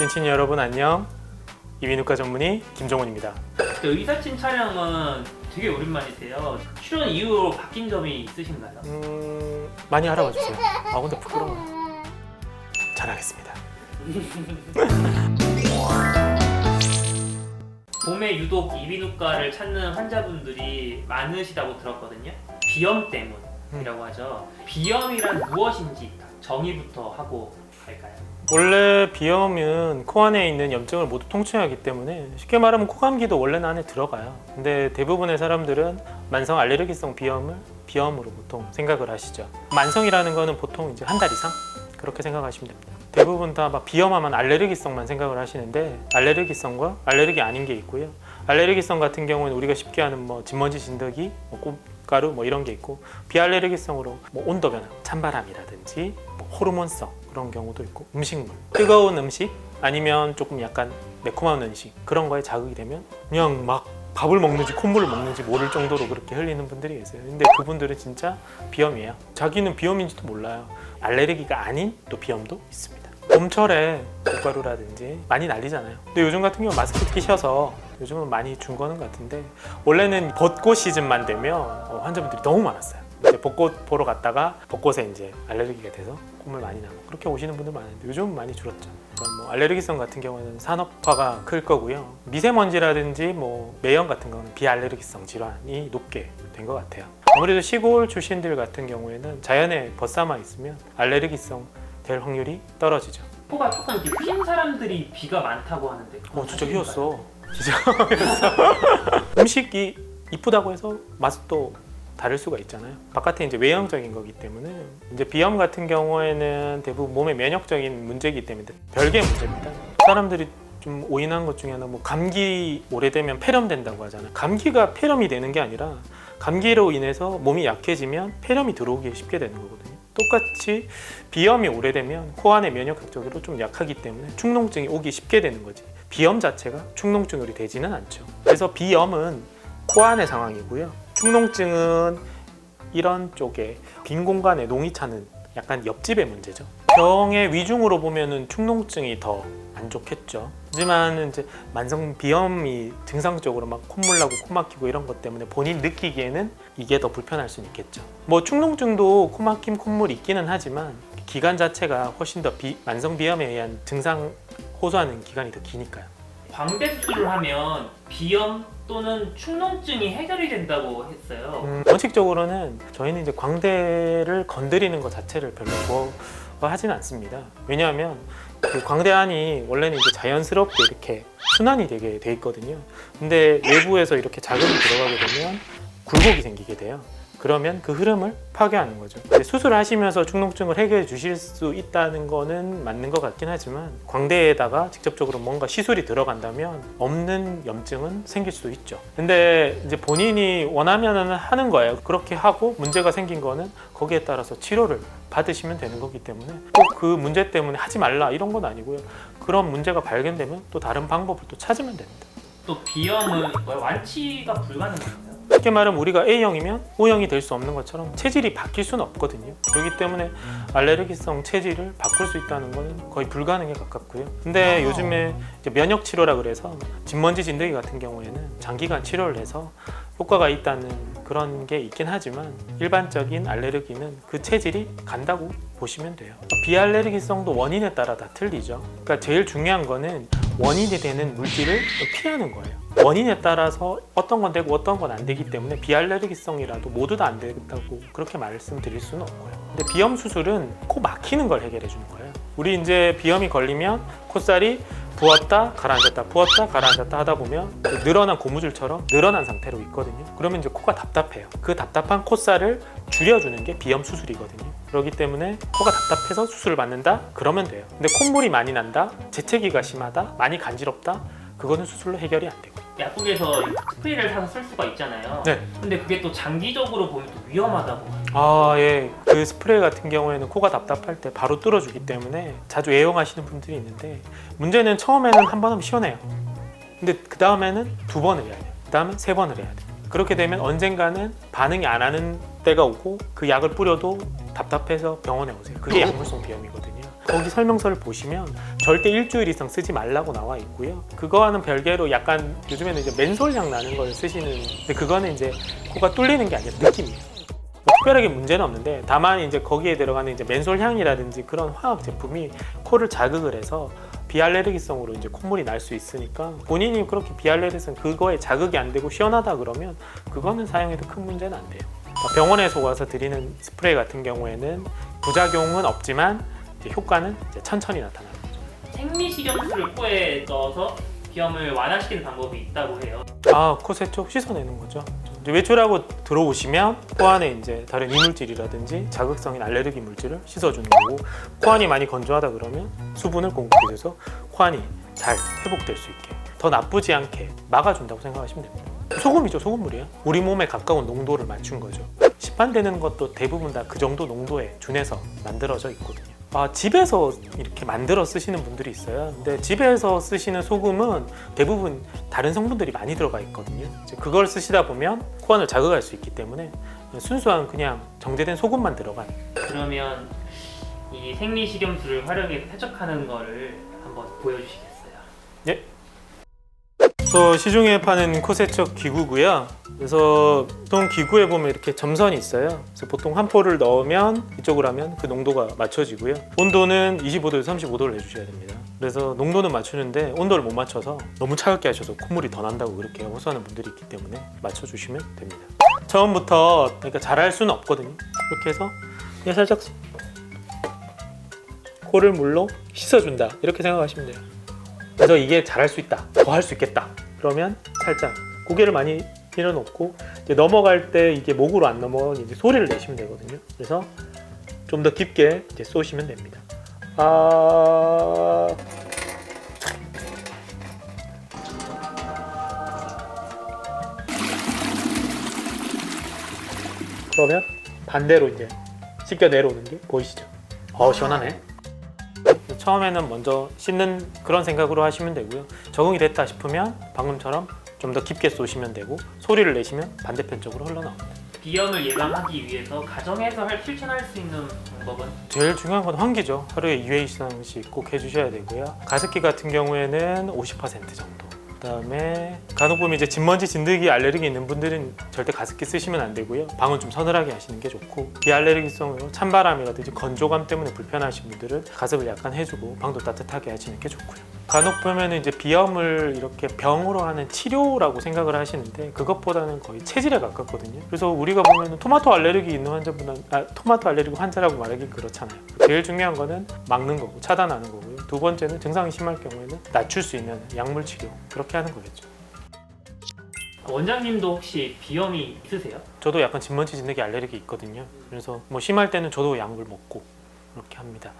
찐친 여러분 안녕. 이비인후과 전문의 김정훈입니다. 그 의사친 촬영은 되게 오랜만이세요. 출연 이후로 바뀐 점이 있으신가요? 음, 많이 알아봐 주세요. 아 근데 부끄러워. 잘하겠습니다. 봄에 유독 이비인후과를 찾는 환자분들이 많으시다고 들었거든요. 비염 때문이라고 하죠. 비염이란 무엇인지 정의부터 하고 갈까요? 원래 비염은 코 안에 있는 염증을 모두 통치하기 때문에 쉽게 말하면 코감기도 원래는 안에 들어가요. 근데 대부분의 사람들은 만성 알레르기성 비염을 비염으로 보통 생각을 하시죠. 만성이라는 거는 보통 이제 한 달 이상 그렇게 생각하시면 됩니다. 대부분 다 막 비염하면 알레르기성만 생각을 하시는데 알레르기성과 알레르기 아닌 게 있고요. 알레르기성 같은 경우는 우리가 쉽게 아는 뭐 진먼지 진드기, 뭐 꽃가루 뭐 이런 게 있고 비알레르기성으로 뭐 온도 변화, 찬바람이라든지 뭐 호르몬성 그런 경우도 있고 음식물, 뜨거운 음식 아니면 조금 약간 매콤한 음식 그런 거에 자극이 되면 그냥 막 밥을 먹는지 콧물을 먹는지 모를 정도로 그렇게 흘리는 분들이 계세요. 근데 그분들은 진짜 비염이에요. 자기는 비염인지도 몰라요. 알레르기가 아닌 또 비염도 있습니다. 봄철에 꽃가루라든지 많이 날리잖아요. 근데 요즘 같은 경우 마스크 끼셔서 요즘은 많이 준 거는 같은데 원래는 벚꽃 시즌만 되면 어, 환자분들이 너무 많았어요. 이제 벚꽃 보러 갔다가 벚꽃에 이제 알레르기가 돼서 콧물 많이 나고 그렇게 오시는 분들 많은데 요즘은 많이 줄었죠. 그럼 뭐 알레르기성 같은 경우는 산업화가 클 거고요. 미세먼지라든지 뭐 매연 같은 거는 비알레르기성 질환이 높게 된 것 같아요. 아무래도 시골 출신들 같은 경우에는 자연에 벗삼아 있으면 알레르기성 될 확률이 떨어지죠. 코가 조금 이렇게 핀 사람들이 비가 많다고 하는데 어 진짜? 휘었어. 진짜 휘었어. 음식이 이쁘다고 해서 맛도 다를 수가 있잖아요. 바깥에 이제 외형적인 거기 때문에 이제 비염 같은 경우에는 대부분 몸의 면역적인 문제이기 때문에 별개 문제입니다. 사람들이 좀 오인한 것 중에 하나 뭐 감기 오래되면 폐렴된다고 하잖아요. 감기가 폐렴이 되는 게 아니라 감기로 인해서 몸이 약해지면 폐렴이 들어오기 쉽게 되는 거거든요. 똑같이 비염이 오래되면 코 안의 면역 학적으로 좀 약하기 때문에 축농증이 오기 쉽게 되는 거지. 비염 자체가 축농증으로 되지는 않죠. 그래서 비염은 코 안의 상황이고요. 축농증은 이런 쪽에 빈 공간에 농이 차는 약간 옆집의 문제죠. 병의 위중으로 보면은 축농증이 더 안 좋겠죠. 하지만 이제 만성 비염이 증상적으로 막 콧물 나고 코 막히고 이런 것 때문에 본인 느끼기에는 이게 더 불편할 수는 있겠죠. 뭐 축농증도 코 막힘 콧물 있기는 하지만 기간 자체가 훨씬 더 비, 만성 비염에 의한 증상 호소하는 기간이 더 기니까요. 광대 수술을 하면 비염 또는 축농증이 해결이 된다고 했어요. 음, 원칙적으로는 저희는 이제 광대를 건드리는 것 자체를 별로 좋아하지는 않습니다. 왜냐하면 그 광대 안이 원래는 이제 자연스럽게 이렇게 순환이 되게 돼 있거든요. 근데 외부에서 이렇게 자극이 들어가게 되면 굴곡이 생기게 돼요. 그러면 그 흐름을 파괴하는 거죠. 수술하시면서 축농증을 해결해 주실 수 있다는 거는 맞는 것 같긴 하지만 광대에다가 직접적으로 뭔가 시술이 들어간다면 없는 염증은 생길 수도 있죠. 근데 이제 본인이 원하면은 하는 거예요. 그렇게 하고 문제가 생긴 거는 거기에 따라서 치료를 받으시면 되는 거기 때문에 꼭 그 문제 때문에 하지 말라 이런 건 아니고요. 그런 문제가 발견되면 또 다른 방법을 또 찾으면 됩니다. 또 비염은 뭐야, 완치가 불가능한가요? 쉽게 말하면 우리가 A형이면 O형이 될 수 없는 것처럼 체질이 바뀔 수는 없거든요. 그렇기 때문에 알레르기성 체질을 바꿀 수 있다는 것은 거의 불가능에 가깝고요. 근데 요즘에 이제 면역 치료라 그래서 진먼지 진드기 같은 경우에는 장기간 치료를 해서 효과가 있다는 그런 게 있긴 하지만 일반적인 알레르기는 그 체질이 간다고 보시면 돼요. 비알레르기성도 원인에 따라 다 틀리죠. 그러니까 제일 중요한 거는 원인이 되는 물질을 피하는 거예요. 원인에 따라서 어떤 건 되고 어떤 건 안 되기 때문에 비알레르기성이라도 모두 다 안 된다고 그렇게 말씀드릴 수는 없고요. 근데 비염 수술은 코 막히는 걸 해결해 주는 거예요. 우리 이제 비염이 걸리면 콧살이 부었다 가라앉았다 부었다 가라앉았다 하다 보면 그 늘어난 고무줄처럼 늘어난 상태로 있거든요. 그러면 이제 코가 답답해요. 그 답답한 콧살을 줄여주는 게 비염 수술이거든요. 그렇기 때문에 코가 답답해서 수술을 받는다? 그러면 돼요. 근데 콧물이 많이 난다? 재채기가 심하다? 많이 간지럽다? 그거는 수술로 해결이 안 되고. 약국에서 스프레이를 사서 쓸 수가 있잖아요. 네. 근데 그게 또 장기적으로 보면 또 위험하다고. 아, 예. 그 스프레이 같은 경우에는 코가 답답할 때 바로 뚫어주기 때문에 자주 애용하시는 분들이 있는데 문제는 처음에는 한 번 하면 시원해요. 근데 그 다음에는 두 번을 해야 돼요. 그 다음에 세 번을 해야 돼요. 그렇게 되면 언젠가는 반응이 안 하는 때가 오고 그 약을 뿌려도 답답해서 병원에 오세요. 그게 약물성 비염이거든요. 거기 설명서를 보시면 절대 일주일 이상 쓰지 말라고 나와 있고요. 그거와는 별개로 약간 요즘에는 이제 맨솔향 나는 걸 쓰시는 근데 그거는 이제 코가 뚫리는 게 아니라 느낌이에요. 뭐 특별하게 문제는 없는데 다만 이제 거기에 들어가는 이제 맨솔 향이라든지 그런 화학 제품이 코를 자극을 해서 비알레르기성으로 이제 콧물이 날 수 있으니까 본인이 그렇게 비알레르기성 그거에 자극이 안 되고 시원하다 그러면 그거는 사용해도 큰 문제는 안 돼요. 병원에서 와서 드리는 스프레이 같은 경우에는 부작용은 없지만 이제 효과는 이제 천천히 나타나는 거죠. 생리식염수를 코에 넣어서 비염을 완화시키는 방법이 있다고 해요. 아, 코 세쪽 씻어내는 거죠. 이제 외출하고 들어오시면 코 안에 이제 다른 이물질이라든지 자극성인 알레르기 물질을 씻어주는 거고 코 안이 많이 건조하다 그러면 수분을 공급해줘서 코 안이 잘 회복될 수 있게 더 나쁘지 않게 막아준다고 생각하시면 됩니다. 소금이죠, 소금물이에요. 우리 몸에 가까운 농도를 맞춘 거죠. 시판되는 것도 대부분 다 그 정도 농도에 준해서 만들어져 있거든요. 아, 집에서 이렇게 만들어 쓰시는 분들이 있어요. 근데 집에서 쓰시는 소금은 대부분 다른 성분들이 많이 들어가 있거든요. 그걸 쓰시다 보면 코안을 자극할 수 있기 때문에 순수한 그냥 정제된 소금만 들어간 그러면 이 생리식염수를 활용해서 세척하는 거를 한번 보여주시겠어요? 그 래서 시중에 파는 코 세척 기구고요. 그래서 보통 기구에 보면 이렇게 점선이 있어요. 그래서 보통 한 포를 넣으면 이쪽으로 하면 그 농도가 맞춰지고요. 온도는 25도에서 35도를 해주셔야 됩니다. 그래서 농도는 맞추는데 온도를 못 맞춰서 너무 차갑게 하셔서 콧물이 더 난다고 그렇게 호소하는 분들이 있기 때문에 맞춰주시면 됩니다. 처음부터 그러니까 잘할 수는 없거든요. 이렇게 해서 그냥 살짝 코를 물로 씻어준다 이렇게 생각하시면 돼요. 그래서 이게 잘할 수 있다, 더 할 수 있겠다. 그러면 살짝 고개를 많이 내려놓고 이제 넘어갈 때 이게 목으로 안 넘어가면 이제 소리를 내시면 되거든요. 그래서 좀 더 깊게 이제 쏘시면 됩니다. 아 그러면 반대로 이제 씻겨 내려오는 게 보이시죠? 어 시원하네. 처음에는 먼저 씻는 그런 생각으로 하시면 되고요. 적응이 됐다 싶으면 방금처럼 좀 더 깊게 쏘시면 되고 소리를 내시면 반대편 쪽으로 흘러나옵니다. 비염을 예방하기 위해서 가정에서 할, 실천할 수 있는 방법은 제일 중요한 건 환기죠. 하루에 2회 이상씩 꼭 해주셔야 되고요. 가습기 같은 경우에는 50% 정도. 그다음에 간혹 보면 이제 진먼지 진드기 알레르기 있는 분들은 절대 가습기 쓰시면 안 되고요. 방은 좀 서늘하게 하시는 게 좋고 비알레르기성으로 찬바람이라든지 건조감 때문에 불편하신 분들은 가습을 약간 해주고 방도 따뜻하게 하시는 게 좋고요. 간혹 보면 이제 비염을 이렇게 병으로 하는 치료라고 생각을 하시는데 그것보다는 거의 체질에 가깝거든요. 그래서 우리가 보면 토마토 알레르기 있는 환자분은 아, 토마토 알레르기 환자라고 말하기 그렇잖아요. 제일 중요한 거는 막는 거고 차단하는 거고요. 두 번째는 증상이 심할 경우에는 낮출 수 있는 약물 치료 그렇게 하는 거겠죠. 원장님도 혹시 비염이 있으세요? 저도 약간 진먼지 진드기 알레르기 있거든요. 그래서 뭐 심할 때는 저도 약물 먹고 그렇게 합니다.